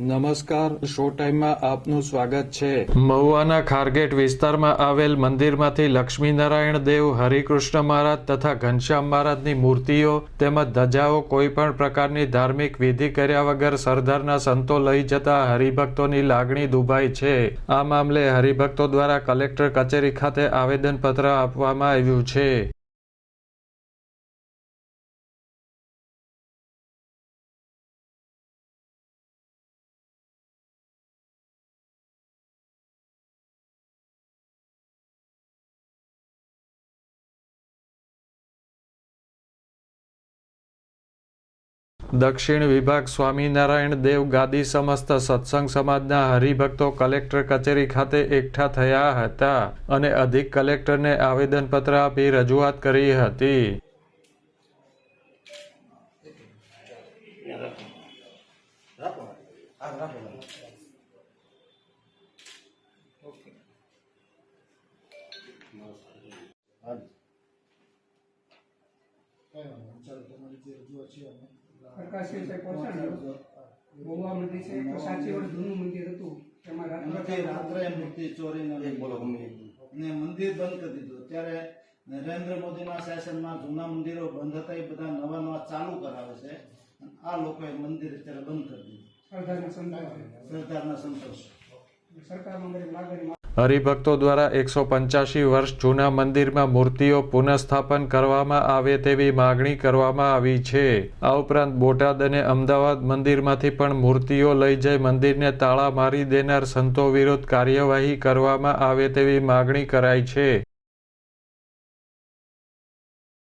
નમસ્કાર શો ટાઈમમાં આપનું સ્વાગત છે. મહુવાના ખારગેટ વિસ્તારમાં આવેલ મંદિરમાંથી લક્ષ્મીનારાયણ દેવ, હરિકૃષ્ણ મહારાજ તથા ઘનશ્યામ મહારાજની મૂર્તિઓ તેમજ ધજાઓ કોઈપણ પ્રકારની ધાર્મિક વિધિ કર્યા વગર સરદારના સંતો લઈ જતા હરિભક્તોની લાગણી દુભાઈ છે. આ મામલે હરિભક્તો દ્વારા કલેક્ટર કચેરી ખાતે આવેદનપત્ર આપવામાં આવ્યું છે. દક્ષિણ વિભાગ સ્વામિનારાયણ દેવ ગાદી સમસ્ત સત્સંગ સમાજના હરિભક્તો કલેક્ટર કચેરી ખાતે એકઠા થયા હતા અને અધિક કલેક્ટરને આવેદનપત્ર આપી રજૂઆત કરી હતી. પ્રકાશી સાહેબ પહોંચાડ્યો. ગોવા મંદિર છે તો સાચી વર્ષ જૂનું મંદિર હતું એમાં રાત્રે રાત્રે મૂર્તિ ચોરીને લઈ ને મંદિર બંધ કરી દીધું. ત્યારે નરેન્દ્ર મોદીના શાસનમાં જૂના મંદિરો બંધ હતા એ બધા નવા નવા ચાલુ કરાવે છે. આ લોકોએ મંદિર અત્યારે બંધ કરી દીધું. સરદારના સંતો સરદારના સંતોષ. માગણી હરિભક્તો દ્વારા એકસો પંચ્યાસી વર્ષ જૂના મંદિરમાં મૂર્તિઓ પુનઃસ્થાપન કરવામાં આવે તેવી માગણી કરવામાં આવી છે. આ ઉપરાંત બોટાદ અને અમદાવાદ મંદિરમાંથી પણ મૂર્તિઓ લઈ જઈ મંદિરને તાળા મારી દેનાર સંતો વિરુદ્ધ કાર્યવાહી કરવામાં આવે તેવી માગણી કરાઈ છે.